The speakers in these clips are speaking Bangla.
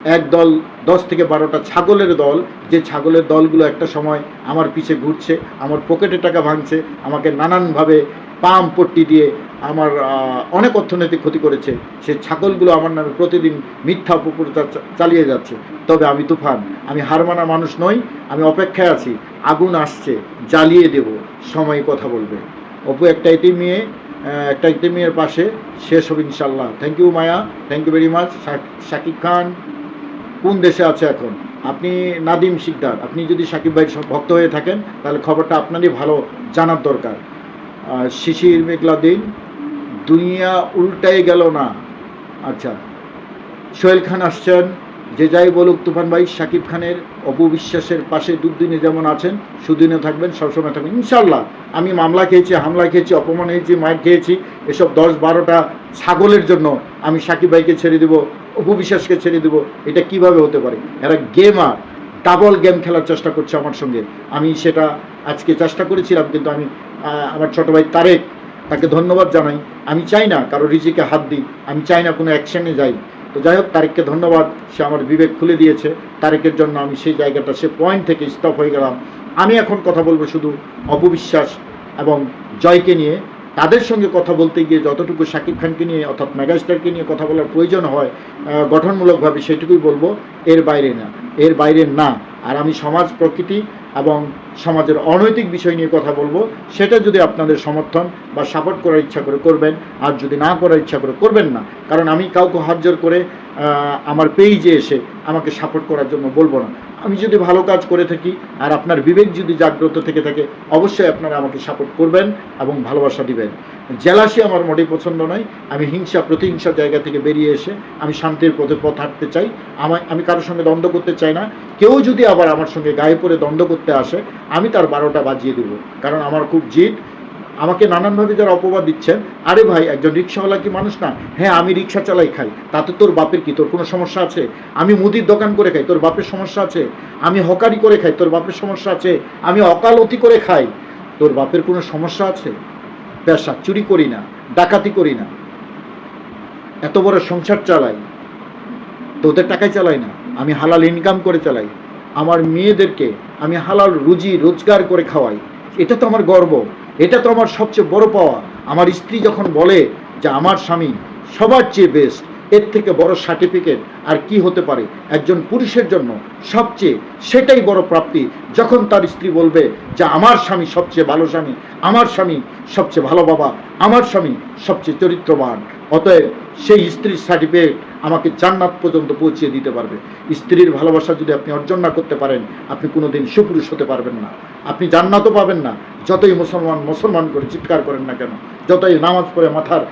এক দল দশ থেকে বারোটা ছাগলের দল, যে ছাগলের দলগুলো একটা সময় আমার পিছে ঘুরছে, আমার পকেটে টাকা ভাঙছে, আমাকে নানানভাবে পাম পট্টি দিয়ে আমার অনেক অর্থনৈতিক ক্ষতি করেছে, সে ছাগলগুলো আমার নামে প্রতিদিন মিথ্যা অপপ্রচার চালিয়ে যাচ্ছে। তবে আমি তুফান, আমি হার মানা মানুষ নই, আমি অপেক্ষায় আছি, আগুন আসছে, জ্বালিয়ে দেব, সময় কথা বলবে। অপু একটা এটি মেয়ে একটা এটি মেয়ের পাশে, শেষ হবে ইনশাল্লাহ thank you Maya thank you very much Shakib Khan. কোন দেশে আছে এখন? আপনি নাদিম শিকদার, আপনি যদি সাকিব ভাইয়ের ভক্ত হয়ে থাকেন, তাহলে খবরটা আপনারই ভালো জানার দরকার। শিশির মেঘলা দিন, দুনিয়া উল্টাই গেল না। আচ্ছা সোহেল খান আসছেন যে যাই বলুক, তুফান ভাই সাকিব খানের অপবিশ্বাসের পাশে দুদিনে যেমন আছেন, সুদিনে থাকবেন, সবসময় থাকবেন। ইনশাল্লাহ আমি মামলা খেয়েছি, হামলা খেয়েছি, অপমান হয়েছি মায়ের খেয়েছি, এসব দশ বারোটা ছাগলের জন্য আমি সাকিব ভাইকে ছেড়ে দেবো অপবিশ্বাসকে ছেড়ে দেবো, এটা কীভাবে হতে পারে? এরা গেমার, ডাবল গেম খেলার চেষ্টা করছে আমার সঙ্গে। আমি সেটা আজকে চেষ্টা করেছিলাম, কিন্তু আমি আমার ছোট ভাই তারেক তাকে ধন্যবাদ জানাই। আমি চাই না কারও রিজিকে হাত দিই, আমি চাই না কোনো অ্যাকশানে যাই। তো যাই হোক, তারেককে ধন্যবাদ। সে আমার বিবেক খুলে দিয়েছে। তারেকের জন্য আমি সেই জায়গাটা, সে পয়েন্ট থেকে স্টপ হয়ে গেলাম। আমি এখন কথা বলব শুধু অপবিশ্বাস এবং জয়কে নিয়ে। তাদের সঙ্গে কথা বলতে গিয়ে যতটুকু শাকিব খানকে নিয়ে, অর্থাৎ মেগাস্টারকে নিয়ে কথা বলার প্রয়োজন হয় গঠনমূলকভাবে সেটুকুই বলব, এর বাইরে না। এর বাইরে না। আর আমি সমাজ, প্রকৃতি এবং সমাজের অনৈতিক বিষয় নিয়ে কথা বলব, সেটা যদি আপনাদের সমর্থন বা সাপোর্ট করার ইচ্ছা করে করবেন, আর যদি না করার ইচ্ছা করে করবেন না, কারণ আমি কাউকে হাত জোর করে আমার পেইজে এসে আমাকে সাপোর্ট করার জন্য বলব না। আমি যদি ভালো কাজ করে থাকি, আর আপনার বিবেক যদি জাগ্রত থেকে থাকে, অবশ্যই আপনারা আমাকে সাপোর্ট করবেন এবং ভালোবাসা দিবেন। জেলাসি আমার মোটেই পছন্দ নয়। আমি হিংসা প্রতিহিংসা জায়গা থেকে বেরিয়ে এসে আমি শান্তির পথে পথ হাঁটতে চাই। আমার আমি কারোর সঙ্গে দ্বন্দ্ব করতে চাই না। কেউ যদি আবার আমার সঙ্গে গায়ে পড়ে দ্বন্দ্ব করতে আসে, আমি তার বারোটা বাজিয়ে দেবো। কারণ আমার খুব জিদ। আমাকে নানানভাবে যারা অপবাদ দিচ্ছেন, আরে ভাই, একজন রিক্সাওয়ালা কি মানুষ না? হ্যাঁ আমি রিক্সা চালাই খাই, তাতে তোর বাপের কি? তোর কোনো সমস্যা আছে? আমি মুদির দোকান করে খাই, তোর বাপের সমস্যা আছে? আমি হকারি করে খাই, তোর বাপের সমস্যা আছে? আমি অকালতি করে খাই, তোর বাপের কোনো সমস্যা আছে? পেশা, চুরি করি না, ডাকাতি করি না। এত বড় সংসার চালাই, তোদের টাকায় চালাই না, আমি হালাল ইনকাম করে চালাই। আমার মেয়েদেরকে আমি হালাল রুজি রোজগার করে খাওয়াই। এটা তো আমার গর্ব। এটা তো আমার সবচেয়ে বড় পাওয়া। আমার স্ত্রী যখন বলে যে আমার স্বামী সবার চেয়ে বেস্ট এর থেকে বড় সার্টিফিকেট আর কি হতে পারে? একজন পুরুষের জন্য সবচেয়ে সেটাই বড় প্রাপ্তি যখন তার স্ত্রী বলবে যে, আমার স্বামী সবচেয়ে ভালো স্বামী, আমার স্বামী সবচেয়ে ভালো বাবা, আমার স্বামী সবচেয়ে চরিত্রবান। অতএব সেই স্ত্রীর সার্টিফিকেট আমাকে জান্নাত পর্যন্ত পৌঁছিয়ে দিতে পারবে। স্ত্রীর ভালোবাসা যদি আপনি অর্জন না করতে পারেন, আপনি কোনোদিন সুপুরুষ হতে পারবেন না। আপনি জান্নাতও পাবেন না, যতই মুসলমান মুসলমান করে চিৎকার করেন না কেন, যতই নামাজ পড়ে মাথার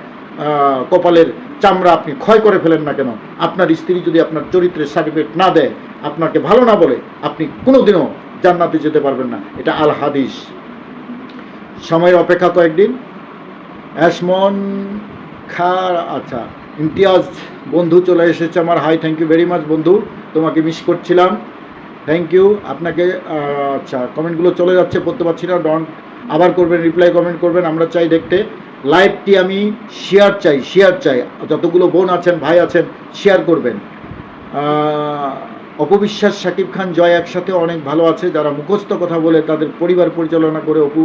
কপালের চামড়া আপনি ক্ষয় করে ফেলেন না কেন? আপনার স্ত্রী যদি আপনার চরিত্রের সার্টিফিকেট না দেয়, আপনাকে ভালো না বলে, আপনি কোনোদিনও জান্নাতে যেতে পারবেন না। এটা আল হাদিস। সময়ের অপেক্ষা কয়েকদিন। অ্যাসমন খা আচ্ছা ইমতিয়াজ বন্ধু চলে এসেছে আমার। Hi thank you very much বন্ধু, তোমাকে মিস করছিলাম। থ্যাংক ইউ আপনাকে আচ্ছা কমেন্টগুলো চলে যাচ্ছে, পড়তে পারছি না। ডন আবার করবেন রিপ্লাই কমেন্ট করবেন, আমরা চাই দেখতে। লাইভটি আমি শেয়ার চাই শেয়ার চাই। যতগুলো বোন আছেন, ভাই আছেন শেয়ার করবেন। অপবিশ্বাস, শাকিব খান, জয় একসাথে অনেক ভালো আছে। যারা মুখস্থ কথা বলে তাদের পরিবার পরিচালনা করে অপু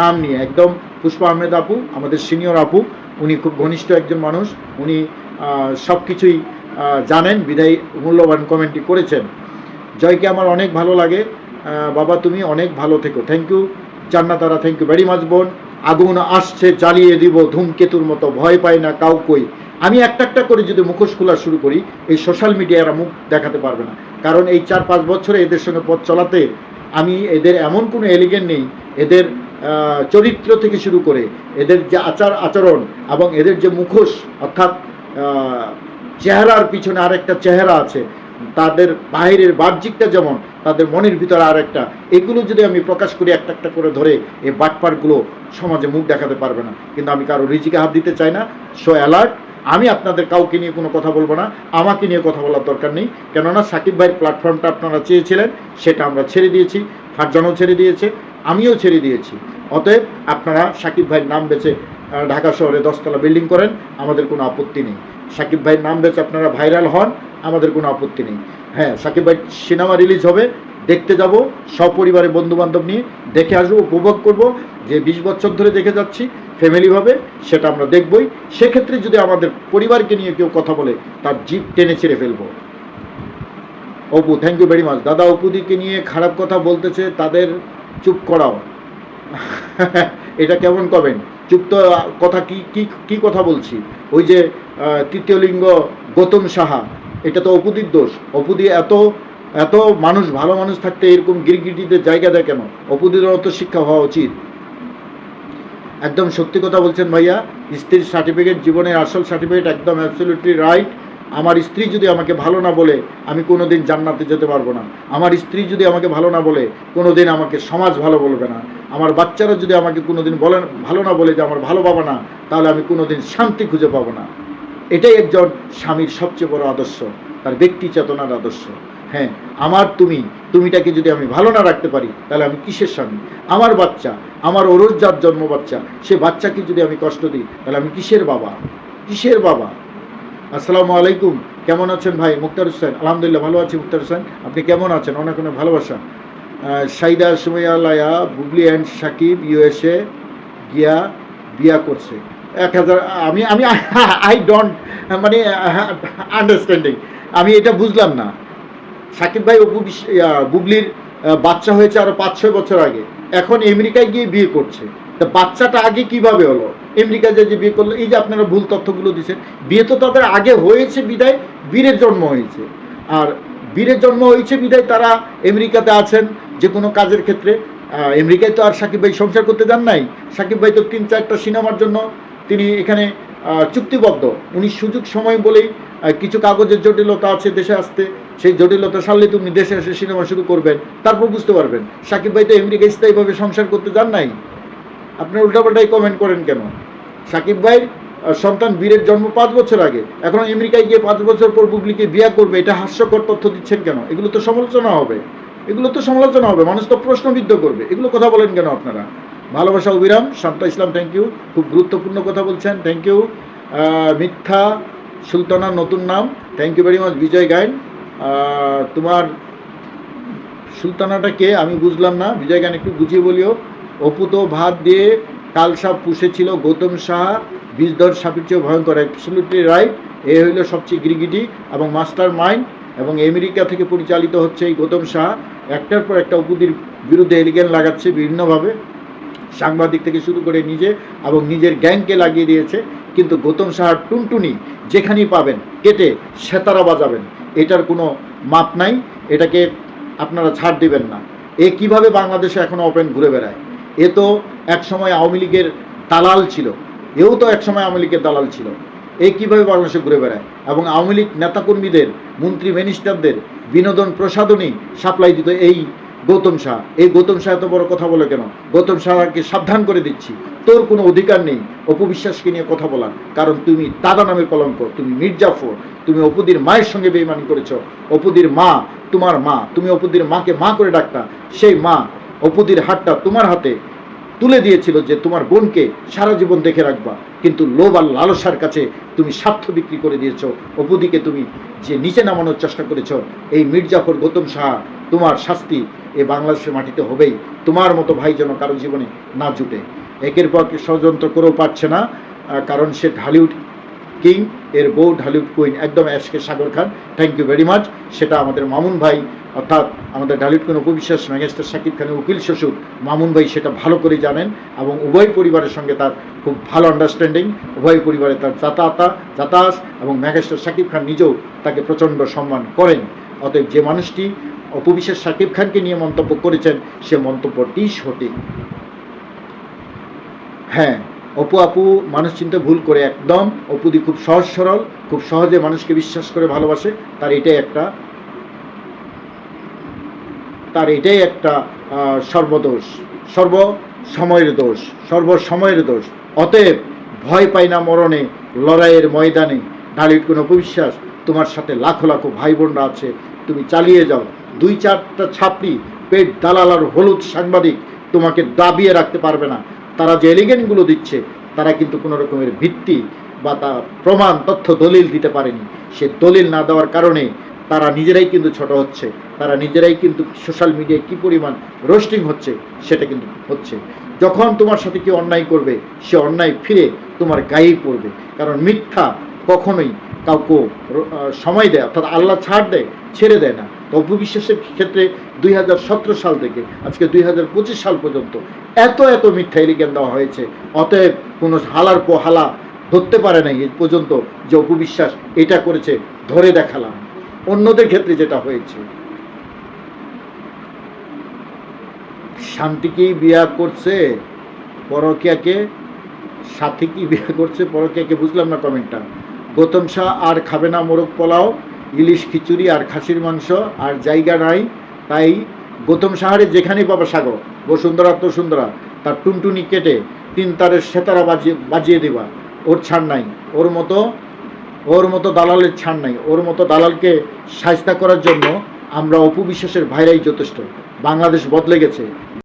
নাম নিয়ে। একদম পুষ্পা আহমেদ আপু, আমাদের সিনিয়র আপু, উনি খুব ঘনিষ্ঠ একজন মানুষ। উনি সব কিছুই জানেন, বিদায়ী মূল্যবান কমেন্টটি করেছেন। জয়কে আমার অনেক ভালো লাগে। বাবা, তুমি অনেক ভালো থেকো। Thank you Jannatara thank you very much বোন। আগুন আসছে, জ্বালিয়ে দিব, ধূমকেতুর মতো ভয় পাই না কাউকই। আমি একটা একটা করে যদি মুখোশ খোলা শুরু করি, এই সোশ্যাল মিডিয়ারা মুখ দেখাতে পারবে না। কারণ এই চার পাঁচ বছরে এদের সঙ্গে পথ চলাতে আমি এদের এমন কোনো এলিগেন্ট নেই। এদের চরিত্র থেকে শুরু করে এদের যে আচার, আচরণ এবং এদের যে মুখোশ, অর্থাৎ চেহারার পিছনে আরেকটা চেহারা আছে তাদের বাইরের বাহ্যিকটা যেমন, তাদের মনের ভিতরে আর একটা এগুলো যদি আমি প্রকাশ করি একটা একটা করে ধরে, এই বাটপারগুলো সমাজে মুখ দেখাতে পারবে না। কিন্তু আমি কারও রিজিকে হাত দিতে চাই না। সো অ্যালার্ট আমি আপনাদের কাউকে নিয়ে কোনো কথা বলব না। আমাকে নিয়ে কথা বলার দরকার নেই। কেননা সাকিব ভাইয়ের প্ল্যাটফর্মটা আপনারা চেয়েছিলেন, সেটা আমরা ছেড়ে দিয়েছি, ফারজানও ছেড়ে দিয়েছে, আমিও ছেড়ে দিয়েছি। অতএব আপনারা সাকিব ভাইয়ের নাম বেছে ঢাকা শহরে দশতলা বিল্ডিং করেন, আমাদের কোনো আপত্তি নেই। সাকিব ভাইয়ের নাম বেছে আপনারা ভাইরাল হন আমাদের কোনো আপত্তি নেই। হ্যাঁ সাকিব ভাই সিনেমা রিলিজ হবে, দেখতে যাব, সপরিবারে বন্ধু বান্ধব নিয়ে দেখে আসব, উপভোগ করব। যে বিশ বছর ধরে দেখে যাচ্ছি ফ্যামিলিভাবে সেটা আমরা দেখবই। সেক্ষেত্রে যদি আমাদের পরিবারকে নিয়ে কেউ কথা বলে, তার জিপ টেনে ছেড়ে ফেলব। Apu thank you very much দাদা অপুদিকে নিয়ে খারাপ কথা বলতেছে, তাদের চুপ করাও। এটা কেমন করবেন চুপ তো, কথা কি কি কথা বলছি? ওই যে তৃতীয় লিঙ্গ গৌতম সাহা। এটা তো অপুদির দোষ। অপুদি এত এত মানুষ, ভালো মানুষ থাকতে এরকম গিরগিটিতে জায়গা দেয় কেন? অপুদিরও তো শিক্ষা হওয়া উচিত। একদম সত্যি কথা বলছেন ভাইয়া, স্ত্রীর সার্টিফিকেট জীবনের আসল সার্টিফিকেট একদম অ্যাবসলিউটলি রাইট আমার স্ত্রী যদি আমাকে ভালো না বলে, আমি কোনোদিন জান্নাতে যেতে পারব না। আমার স্ত্রী যদি আমাকে ভালো না বলে, কোনোদিন আমাকে সমাজ ভালো বলবে না। আমার বাচ্চারা যদি আমাকে কোনোদিন বলে, ভালো না বলে যে আমার ভালো পাবো না, তাহলে আমি কোনোদিন শান্তি খুঁজে পাবো না। এটাই একজন স্বামীর সবচেয়ে বড় আদর্শ, তার ব্যক্তি চেতনার আদর্শ। হ্যাঁ আমার তুমি, তুমিটাকে যদি আমি ভালো না রাখতে পারি, তাহলে আমি কিসের স্বামী? আমার বাচ্চা, আমার ওরজাত জন্ম বাচ্চা, সে বাচ্চাকে যদি আমি কষ্ট দিই, তাহলে আমি কিসের বাবা? কিসের বাবা? আসসালামু আলাইকুম, কেমন আছেন ভাই? মুক্তার হোসেন, আলহামদুলিল্লাহ ভালো আছি মুক্তার হোসেন। আপনি কেমন আছেন? অনেক অনেক ভালোবাসা। সাইদা সুমাইয়া লায়া, বুবলি অ্যান্ড সাকিব ইউএসএ গিয়া বিয়া করছে। এক হাজার, আমি আমি আই ডোন্ট মানে আন্ডারস্ট্যান্ডিং আমি এটা বুঝলাম না। সাকিব ভাই অপু বুবলির বাচ্চা হয়েছে আরও পাঁচ ছয় বছর আগে। এখন আমেরিকায় গিয়ে বিয়ে করছে। তা বাচ্চাটা আগে কীভাবে হলো? আমেরিকায় যে যে বিয়ে করল, এই যে আপনারা ভুল তথ্যগুলো দিচ্ছেন, বিয়ে তো তাদের আগে হয়েছে বিদায়, বীরের জন্ম হয়েছে। আর বীরের জন্ম হয়েছে বিদায় তারা আমেরিকাতে আছেন যে কোনো কাজের ক্ষেত্রে। আমেরিকায় তো আর সাকিব ভাই সংসার করতে যান নাই। সাকিব ভাই তো তিন চারটা সিনেমার জন্য তিনি এখানে চুক্তিবদ্ধ। উনি সুযোগ সময় বলেই কিছু কাগজের জটিলতা আছে দেশে আসতে। সেই জটিলতা সারলে তুমি দেশে এসে সিনেমা শুরু করবেন। তারপর বুঝতে পারবেন সাকিব ভাই তো আমেরিকা স্থায়ীভাবে সংসার করতে যান নাই। আপনার উল্টাপাল্টাই কমেন্ট করেন কেন? সাকিব ভাই আহ, সন্তান বীরের জন্ম পাঁচ বছর আগে। এখন আমেরিকায় গিয়ে পাঁচ বছর পর বুবলিকে বিয়ে করবে এটা হাস্যকর তথ্য দিচ্ছেন কেন? এগুলো তো সমালোচনা হবে। এগুলো তো সমালোচনা হবে। মানুষ তো প্রশ্নবিদ্ধ করবে। এগুলো কথা বলেন কেন আপনারা? ভালোবাসা অবিরাম শান্তা ইসলাম থ্যাংক ইউ খুব গুরুত্বপূর্ণ কথা বলছেন থ্যাংক ইউ মিথ্যা, সুলতানার নতুন নাম thank you very much Bijoy Gain. তোমার সুলতানাটা কে? আমি বুঝলাম না। বিজয় গান একটু বুঝিয়ে বলিও। অপু তো ভাত দিয়ে কাল সাপ পুষেছিল, গৌতম সাহা বীজধর সাপের চেয়েও ভয়ঙ্কর। অ্যাবসলুটলি রাইট এ হইল সবচেয়ে গিরিগিটি এবং মাস্টার মাইন্ড এবং আমেরিকা থেকে পরিচালিত হচ্ছে এই গৌতম সাহা। একটার পর একটা অপুদির বিরুদ্ধে এলিগেন লাগাচ্ছে, বিভিন্নভাবে। সাংবাদিক থেকে শুরু করে নিজে এবং নিজের গ্যাংকে লাগিয়ে দিয়েছে। কিন্তু গৌতম সাহার টুনটুনি যেখানেই পাবেন, কেটে সেতারা বাজাবেন। এটার কোনো মাপ নাই, এটাকে আপনারা ছাড় দিবেন না। এ কীভাবে বাংলাদেশে এখনও ওপেন ঘুরে বেড়ায়? এ তো এক সময় আওয়ামী লীগের দালাল ছিল। এও তো এক সময় আওয়ামী লীগের দালাল ছিল। এ কীভাবে বাংলাদেশে ঘুরে বেড়ায়? এবং আওয়ামী লীগ নেতাকর্মীদের, মন্ত্রী মিনিস্টারদের বিনোদন প্রসাদনী সাপ্লাই দিত এই গৌতম শাহ। এই গৌতম শাহ এত বড় কথা বলে কেন? গৌতম শাহকে সাবধান করে দিচ্ছি। তোর কোনো অধিকার নেই। অপবিশ্বাসকে নিয়ে কথা বলার। কারণ তুমি দাদা নামের কলঙ্ক। তুমি মির্জাফর। তুমি অপুদির মায়ের সঙ্গে বেইমানি করেছ। অপুদির মা তোমার মা। তুমি অপুদির মাকে মা করে ডাকতা। সেই মা অপুদির হাতটা তোমার হাতে তুলে দিয়েছিল যে তোমার বোনকে সারা জীবন দেখে রাখবা। কিন্তু লোভ আর লালসার কাছে তুমি স্বার্থ বিক্রি করে দিয়েছ। অপুদিকে তুমি যে নিচে নামানোর চেষ্টা করেছ, এই মির্জাফর গৌতম সাহা তোমার শাস্তি এ বাংলাদেশের মাটিতে হবেই। তোমার মতো ভাই যেন কারও জীবনে না জুটে। একের পর ষড়যন্ত্র করেও পারছে না কারণ সে ঢালিউড কিং, এর বউ ঢালিউড কুইন, একদম SK Sagar Khan. Thank you very much সেটা আমাদের মামুন ভাই, অর্থাৎ আমাদের ঢালিউড কুইন উপবিশ্বাস মেগাস্টার শাকিব খানের উকিল শ্বশুর মামুন ভাই সেটা ভালো করে জানেন এবং উভয় পরিবারের সঙ্গে তার খুব ভালো আন্ডারস্ট্যান্ডিং উভয় পরিবারে তার যাতায়াতা, যাতায়াত এবং মেগাস্টার শাকিব খান নিজেও তাকে প্রচণ্ড সম্মান করেন। অতএব যে মানুষটি অপবিশ্বাস শাকিব খানকে নিয়ে মন্তব্য করেছেন, সে মন্তব্যটি সঠিক। হ্যাঁ অপু আপু মানুষ চিন্তা ভুল করে একদম। অপুদি খুব সহজ সরল, খুব সহজে মানুষকে বিশ্বাস করে ভালোবাসে। তার এটাই একটা, তার এটাই একটা সর্বদোষ সর্ব সময়ের দোষ সর্ব সময়ের দোষ। অতএব ভয় পাই না মরণে, লড়াইয়ের ময়দানে। ঢালির কোনো অপবিশ্বাস, তোমার সাথে লাখো লাখো ভাই বোনরা আছে, তুমি চালিয়ে যাও। দুই চারটা ছাপড়ি পেট দালাল আর হলুদ সাংবাদিক তোমাকে দাবিয়ে রাখতে পারবে না। তারা যে এলিগেনগুলো দিচ্ছে, তারা কিন্তু কোনো রকমের ভিত্তি বা তা প্রমাণ, তথ্য, দলিল দিতে পারেনি। সে দলিল না দেওয়ার কারণে তারা নিজেরাই কিন্তু ছোট হচ্ছে। তারা নিজেরাই কিন্তু সোশ্যাল মিডিয়ায় কী পরিমাণ রোস্টিং হচ্ছে, সেটা কিন্তু হচ্ছে। যখন তোমার সাথে কেউ অন্যায় করবে, সে অন্যায় ফিরে তোমার গায়েই পড়বে। কারণ মিথ্যা কখনোই কাউকে সময় দেয়, অর্থাৎ আল্লাহ ছাড় দেয়, ছেড়ে দেয় না। তো অপবিশ্বাসের ক্ষেত্রে দুই হাজার সতেরো সাল থেকে, আজকে দুই সাল পর্যন্ত এত এত মিথ্যা এলিগেন দেওয়া হয়েছে। অতএব কোনো হালার পো হালা ধরতে পারে নাই এ পর্যন্ত যে অপবিশ্বাস এটা করেছে ধরে দেখালাম। অন্যদের ক্ষেত্রে যেটা হয়েছে শান্তিকেই বিয়া করছে? পরকিয়াকে, সাথী কি বিয়ে করছে? পরকিয়াকে বুঝলাম না কমেন্টটা গৌতম শাহ আর খাবে না মোরগ পোলাও ইলিশ খিচুড়ি আর খাসির মাংস, আর জায়গা নাই, তাই গৌতম সাহারে যেখানেই পাবা সাগর, বসুন্ধরা তো সুন্দরা, তার টুনটুনি কেটে তিন তারের সেতারা বাজিয়ে বাজিয়ে দেবা। ওর ছাড় নাই, ওর মতো ওর মতো দালালের ছাড় নাই, ওর মতো দালালকে সাজতা করার জন্য আমরা অপবিশ্বাসের ভাইরাই যথেষ্ট। বাংলাদেশ বদলে গেছে।